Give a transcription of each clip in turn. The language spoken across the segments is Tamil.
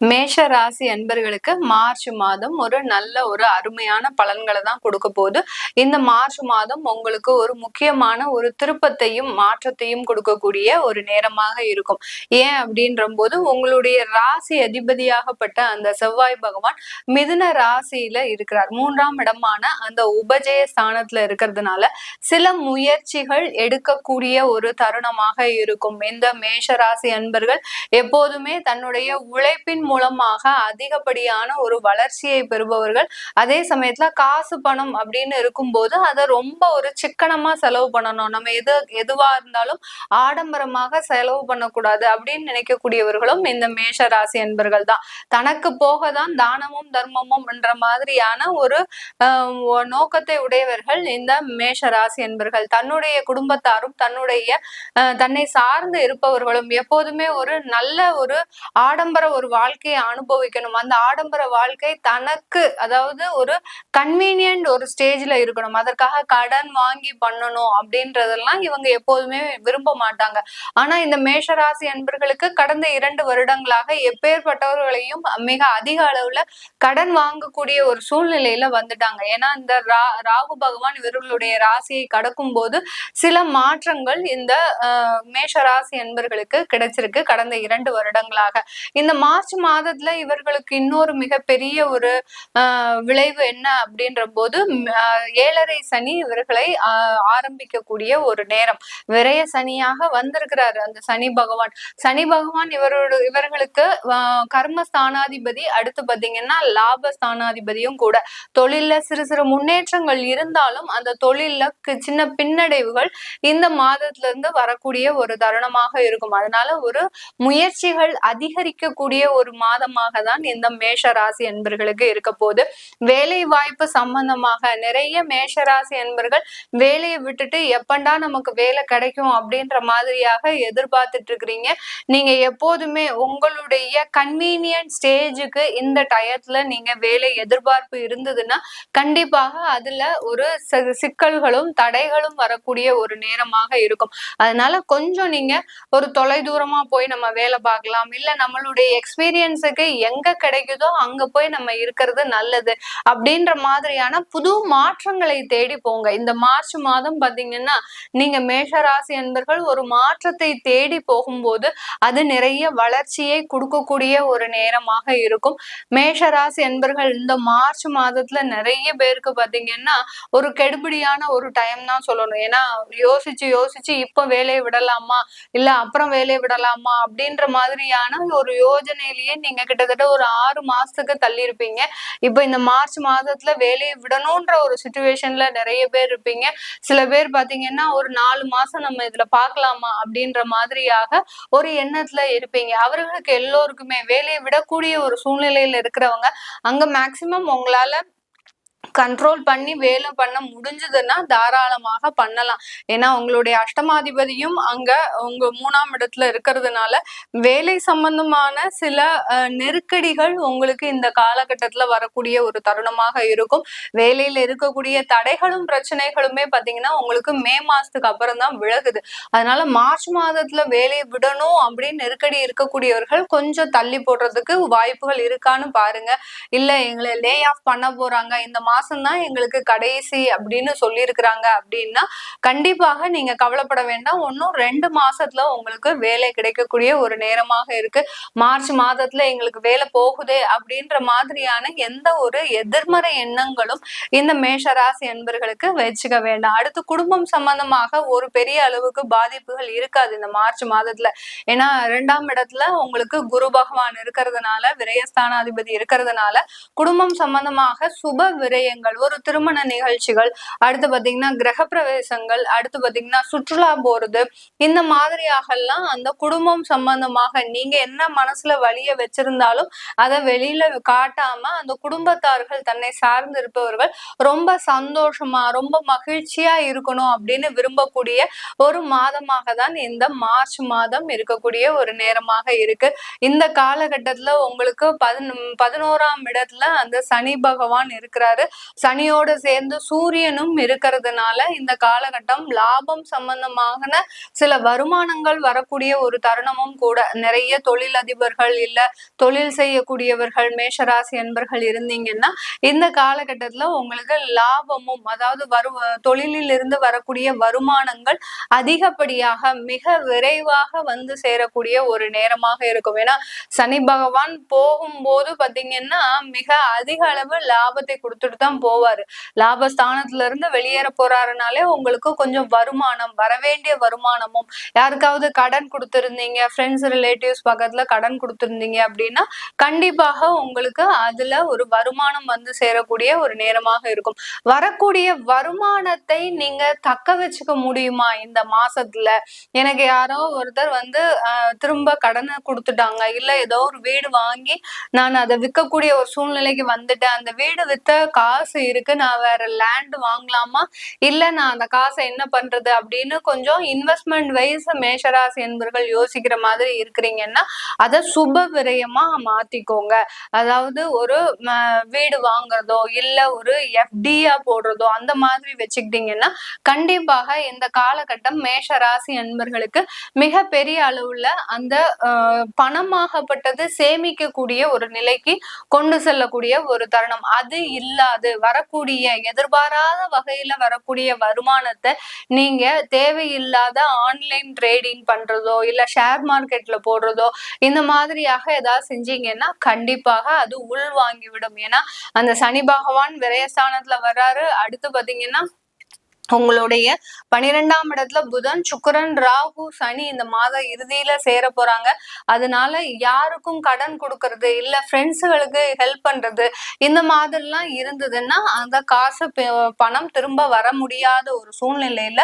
மேஷ ராசி அன்பர்களுக்கு மார்ச் மாதம் ஒரு நல்ல ஒரு அருமையான பலன்களை தான் கொடுக்க போகுது. இந்த மார்ச் மாதம் உங்களுக்கு ஒரு முக்கியமான ஒரு திருப்பத்தையும் மாற்றத்தையும் கொடுக்கக்கூடிய ஒரு நேரமாக இருக்கும். ஏன் அப்படின்ற போது உங்களுடைய ராசி அதிபதியாகப்பட்ட அந்த செவ்வாய் பகவான் மிதுன ராசியில இருக்கிறார். மூன்றாம் இடமான அந்த உபஜய ஸ்தானத்துல இருக்கிறதுனால சில முயற்சிகள் எடுக்கக்கூடிய ஒரு தருணமாக இருக்கும். இந்த மேஷ ராசி அன்பர்கள் எப்போதுமே தன்னுடைய உழைப்பின் மூலமாக அதிகப்படியான ஒரு வளர்ச்சியை பெறுபவர்கள். அதே சமயத்துல காசு பணம் அப்படின்னு இருக்கும்போது அதை ரொம்ப ஒரு சிக்கனமா செலவு பண்ணணும். நம்ம எது எதுவா இருந்தாலும் ஆடம்பரமாக செலவு பண்ணக்கூடாது அப்படின்னு நினைக்கக்கூடியவர்களும் இந்த மேஷ ராசி என்பர்கள் தான். தனக்கு போக தான் தானமும் தர்மமும் என்ற மாதிரியான ஒரு நோக்கத்தை உடையவர்கள் இந்த மேஷ ராசி என்பர்கள். தன்னுடைய குடும்பத்தாரும் தன்னுடைய தன்னை சார்ந்து இருப்பவர்களும் எப்போதுமே ஒரு நல்ல ஒரு ஆடம்பர ஒரு வாழ்க்கை வாழ்க்கையை அனுபவிக்கணும். அந்த ஆடம்பர வாழ்க்கை தனக்கு அதாவது ஒரு கன்வீனியன்ட் ஒரு ஸ்டேஜ்ல இருக்கணும். அதற்காக கடன் வாங்கி பண்ணணும் அப்படின்றதெல்லாம் இவங்க எப்போதுமே விரும்ப மாட்டாங்க. ஆனா இந்த மேஷராசி அன்பர்களுக்கு கடந்த இரண்டு வருடங்களாக எப்பேற்பட்டவர்களையும் மிக அதிக அளவுல கடன் வாங்கக்கூடிய ஒரு சூழ்நிலையில வந்துட்டாங்க. ஏன்னா இந்த ரா ராகு பகவான் இவர்களுடைய ராசியை கடக்கும் போது சில மாற்றங்கள் இந்த மேஷ ராசி என்பர்களுக்கு கிடைச்சிருக்கு கடந்த இரண்டு வருடங்களாக. இந்த மார்ச் மாதத்துல இவர்களுக்கு இன்னொரு மிகப்பெரிய ஒரு விளைவு என்ன அப்படின்ற போது ஏழரை சனி இவர்களை ஆரம்பிக்கக்கூடிய ஒரு நேரம். விரைய சனியாக வந்திருக்கிறார் அந்த சனி பகவான். சனி பகவான் இவரோட இவர்களுக்கு கர்மஸ்தானாதிபதி. அடுத்து பாத்தீங்கன்னா லாப ஸ்தானாதிபதியும் கூட. தொழில்ல சிறு சிறு முன்னேற்றங்கள் இருந்தாலும் அந்த தொழில்ல சின்ன பின்னடைவுகள் இந்த மாதத்துல இருந்து வரக்கூடிய ஒரு தருணமாக இருக்கும். அதனால ஒரு முயற்சிகள் அதிகரிக்கக்கூடிய ஒரு மாதமாக தான் இந்த மேஷ ராசி என்பர்களுக்கு இருக்க போது வேலை வாய்ப்பு சம்பந்தமாக நிறைய மேஷ ராசி என்பர்கள் வேலையை விட்டுட்டு எப்பண்டா நமக்கு வேலை கிடைக்கும் அப்படின்ற மாதிரியாக எதிர்பார்த்துட்டு இருக்கிறீங்க. நீங்க எப்போதுமே உங்களுடைய கன்வீனியன்ட் ஸ்டேஜுக்கு இந்த டயத்துல நீங்க வேலை எதிர்பார்ப்பு இருந்ததுன்னா கண்டிப்பாக அதுல ஒரு சிக்கல்களும் தடைகளும் வரக்கூடிய ஒரு நேரமாக இருக்கும். அதனால கொஞ்சம் நீங்க ஒரு தொலை தூரமா போய் நம்ம வேலை பார்க்கலாம். இல்ல நம்மளுடைய எக்ஸ்பீரியன்ஸ் இந்தியன்ஸுக்கு எங்க கிடைக்குதோ அங்க போய் நம்ம இருக்கிறது நல்லது அப்படின்ற மாதிரியான புது மாற்றங்களை தேடி போங்க. இந்த மார்ச் மாதம் பாத்தீங்கன்னா நீங்க மேஷராசி என்பர்கள் ஒரு மாற்றத்தை தேடி போகும்போது அது நிறைய வளர்ச்சியை கொடுக்கக்கூடிய ஒரு நேரமாக இருக்கும். மேஷராசி என்பர்கள் இந்த மார்ச் மாதத்துல நிறைய பேருக்கு பாத்தீங்கன்னா ஒரு கெடுபிடியான ஒரு டைம் தான் சொல்லணும். ஏன்னா யோசிச்சு யோசிச்சு இப்ப வேலையை விடலாமா? இல்ல அப்புறம் வேலையை விடலாமா? அப்படின்ற மாதிரியான ஒரு யோஜனையிலேயே நீங்க கிட்டத்தட்ட ஒரு ஆறு மாசத்துக்கு தள்ளி இருப்பீங்க இப்போ இந்த மார்ச் மாதத்துல வேலையை விடணும்ன்ற ஒரு சுச்சுவேஷன்ல நிறைய பேர் இருப்பீங்க. சில பேர் பாத்தீங்கன்னா ஒரு நாலு மாசம் நம்ம இதுல பாக்கலாமா அப்படின்ற மாதிரியாக ஒரு எண்ணத்துல இருப்பீங்க. அவர்களுக்கு எல்லோருக்குமே வேலையை விடக்கூடிய ஒரு சூழ்நிலையில இருக்கிறவங்க அங்க மேக்சிமம் உங்களால கண்ட்ரோல் பண்ணி வேலை பண்ண முடிஞ்சதுன்னா தாராளமாக பண்ணலாம். ஏன்னா உங்களுடைய அஷ்டமாதிபதியும் அங்க உங்க மூணாம் இடத்துல இருக்கிறதுனால வேலை சம்பந்தமான சில நெருக்கடிகள் உங்களுக்கு இந்த காலகட்டத்துல வரக்கூடிய ஒரு தருணமாக இருக்கும். வேலையில இருக்கக்கூடிய தடைகளும் பிரச்சனைகளுமே பாத்தீங்கன்னா உங்களுக்கு மே மாசத்துக்கு அப்புறம் தான் விலகுது. அதனால மார்ச் மாதத்துல வேலையை விடணும் அப்படின்னு நெருக்கடி இருக்கக்கூடியவர்கள் கொஞ்சம் தள்ளி போடுறதுக்கு வாய்ப்புகள் இருக்கான்னு பாருங்க. இல்ல எங்களை லே ஆஃப் பண்ண போறாங்க. இந்த மாசம் மாசம்தான் எங்களுக்கு கடைசி அப்படின்னு சொல்லியிருக்கிறாங்க அப்படின்னா கண்டிப்பாக நீங்க கவலைப்பட வேண்டாம். ஒன்னும் ரெண்டு மாசத்துல உங்களுக்கு வேலை கிடைக்கக்கூடிய ஒரு நேரமாக இருக்கு. மார்ச் மாதத்துல எங்களுக்கு வேலை போகுது அப்படின்ற மாதிரியான எந்த ஒரு எதிர்மறை எண்ணங்களும் இந்த மேஷராசி என்பர்களுக்கு வச்சுக்க வேண்டாம். அடுத்து குடும்பம் சம்பந்தமாக ஒரு பெரிய அளவுக்கு பாதிப்புகள் இருக்காது இந்த மார்ச் மாதத்துல. ஏன்னா இரண்டாம் இடத்துல உங்களுக்கு குரு பகவான் இருக்கிறதுனால விரயஸ்தானாதிபதி இருக்கிறதுனால குடும்பம் சம்பந்தமாக சுப விரை விரயங்கள் ஒரு திருமண நிகழ்ச்சிகள் அடுத்து பாத்தீங்கன்னா கிரக பிரவேசங்கள் அடுத்து பாத்தீங்கன்னா சுற்றுலா போறது இந்த மாதிரியாகலாம் அந்த குடும்பம் சம்பந்தமாக நீங்க என்ன மனசுல வழிய வச்சிருந்தாலும் அதை வெளியில காட்டாம அந்த குடும்பத்தார்கள் தன்னை சார்ந்து இருப்பவர்கள் ரொம்ப சந்தோஷமா ரொம்ப மகிழ்ச்சியா இருக்கணும் அப்படின்னு விரும்பக்கூடிய ஒரு மாதமாக தான் இந்த மார்ச் மாதம் இருக்கக்கூடிய ஒரு நேரமாக இருக்கு. இந்த காலகட்டத்துல உங்களுக்கு பதினோராம் இடத்துல அந்த சனி பகவான் இருக்கிறாரு. சனியோட சேர்ந்து சூரியனும் இருக்கிறதுனால இந்த காலகட்டம் லாபம் சம்பந்தமான சில வருமானங்கள் வரக்கூடிய ஒரு தருணமும் கூட. நிறைய தொழில் அதிபர்கள் இல்ல தொழில் செய்யக்கூடியவர்கள் மேஷராசி என்பர்கள் இருந்தீங்கன்னா இந்த காலகட்டத்துல உங்களுக்கு லாபமும் அதாவது வரு தொழிலில் இருந்து வரக்கூடிய வருமானங்கள் அதிகப்படியாக மிக விரைவாக வந்து சேரக்கூடிய ஒரு நேரமாக இருக்கும். ஏன்னா சனி பகவான் போகும்போது பாத்தீங்கன்னா மிக அதிக அளவு லாபத்தை கொடுத்துட்டு தான் போவாரு. லாபஸ்தானத்துல இருந்து வெளியேற போறாருனாலே உங்களுக்கு கொஞ்சம் வருமானம் வரவேண்டிய வருமானமும் யாருக்காவது கடன் கொடுத்துருந்தீங்க ஃப்ரெண்ட்ஸ் ரிலேட்டிவ்ஸ் பக்கத்துல கடன் கொடுத்துருந்தீங்க அப்படின்னா கண்டிப்பாக உங்களுக்கு அதுல ஒரு வருமானம் வந்து சேரக்கூடிய ஒரு நேரமாக இருக்கும். வரக்கூடிய வருமானத்தை நீங்க தக்க வச்சுக்க முடியுமா இந்த மாசத்துல? எனக்கு யாரோ ஒருத்தர் வந்து திரும்ப கடனை கொடுத்துட்டாங்க. இல்ல ஏதோ ஒரு வீடு வாங்கி நான் அதை விற்கக்கூடிய ஒரு சூழ்நிலைக்கு வந்துட்டேன். அந்த வீடு வித்த காசு இருக்கு நான் வேற லேண்ட் வாங்கலாமா? இல்ல நான் அந்த காசை என்ன பண்றது அப்படின்னு கொஞ்சம் இன்வெஸ்ட்மெண்ட் வைஸ் மேஷராசி என்பர்கள் யோசிக்கிற மாதிரி இருக்கிறீங்கன்னா அதை சுப விரயமா மாத்திக்கோங்க. அதாவது ஒரு வீடு வாங்குறதோ இல்ல ஒரு எஃப்டியா போடுறதோ அந்த மாதிரி வச்சுக்கிட்டீங்கன்னா கண்டிப்பாக இந்த காலகட்டம் மேஷ ராசி அன்பர்களுக்கு மிக பெரிய அளவுல அந்த பணமாகப்பட்டது சேமிக்கக்கூடிய ஒரு நிலைக்கு கொண்டு செல்லக்கூடிய ஒரு தருணம். அது இல்லாது வரக்கூடிய எதிர்பாராத வகையில வரக்கூடிய வருமானத்தை நீங்க தேவையில்லாத ஆன்லைன் ட்ரேடிங் பண்றதோ இல்ல ஷேர் மார்க்கெட்ல போடுறதோ இந்த மாதிரியாக ஏதாவது செஞ்சீங்கன்னா கண்டிப்பாக அது உள் வாங்கிவிடும் ஏன்னா அந்த சனி பகவான் விரயஸ்தானத்துல வர்றாரு. அடுத்து பாத்தீங்கன்னா உங்களுடைய பனிரெண்டாம் இடத்துல புதன் சுக்கரன் ராகு சனி இந்த மாத இறுதியில சேர போறாங்க. அதனால யாருக்கும் கடன் கொடுக்கறது இல்ல ஃப்ரெண்ட்ஸுகளுக்கு ஹெல்ப் பண்றது இந்த மாதிரிலாம் இருந்ததுன்னா அந்த காசு பணம் திரும்ப வர முடியாத ஒரு சூழ்நிலையில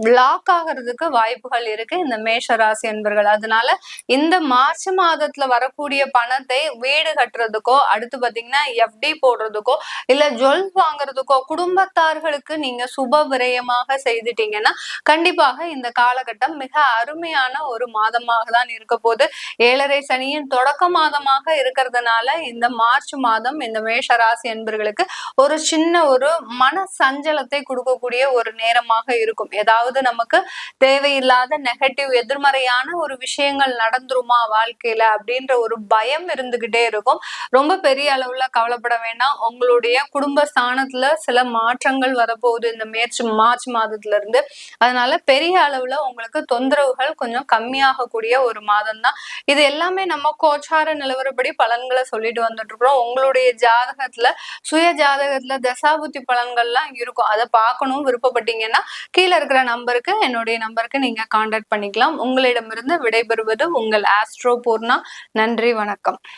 பிளாக் ஆகிறதுக்கு வாய்ப்புகள் இருக்கு இந்த மேஷ ராசி என்பர்கள் அதனால இந்த மார்ச் மாதத்துல வரக்கூடிய பணத்தை வீடு கட்டுறதுக்கோ அடுத்து பாத்தீங்கன்னா எஃப்டி போடுறதுக்கோ இல்ல ஜுவல்ஸ் வாங்குறதுக்கோ குடும்பத்தார்களுக்கு நீங்க சுப விரை விரயமாக செய்துட்டீங்கன்னா கண்டிப்பாக இந்த காலகட்டம் மிக அருமையான ஒரு மாதமாக தான் இருக்க போது ஏழரை சனியின் தொடக்க மாதமாக இருக்கிறதுனால இந்த மார்ச் மாதம் இந்த மேஷராசி என்பர்களுக்கு ஒரு சின்ன ஒரு மன சஞ்சலத்தை கொடுக்கக்கூடிய ஒரு நேரமாக இருக்கும். ஏதாவது நமக்கு தேவையில்லாத நெகட்டிவ் எதிர்மறையான ஒரு விஷயங்கள் நடந்துருமா வாழ்க்கையில அப்படின்ற ஒரு பயம் இருந்துகிட்டே இருக்கும். ரொம்ப பெரிய அளவுல கவலைப்பட வேண்டாம். உங்களுடைய குடும்ப ஸ்தானத்துல சில மாற்றங்கள் வரப்போகுது. இந்த மேற்று மார்ச் மாதத்துல இருந்து. அதனால பெரிய அளவுல உங்களுக்கு தொந்தரவுகள் கொஞ்சம் கம்மியாகக்கூடிய ஒரு மாதம் தான் இது எல்லாமே நம்ம கோச்சார நிலவரப்படி பலன்களை சொல்லிட்டு வந்துட்டு இருக்கிறோம் உங்களுடைய ஜாதகத்துல சுய ஜாதகத்துல தசாபுத்தி பலன்கள்லாம் இருக்கும். அதை பார்க்கணும் விருப்பப்பட்டீங்கன்னா கீழே இருக்கிற நம்பருக்கு என்னுடைய நம்பருக்கு நீங்க கான்டாக்ட் பண்ணிக்கலாம். உங்களிடமிருந்து விடைபெறுவது உங்கள் ஆஸ்ட்ரோ பூர்ணா. நன்றி வணக்கம்.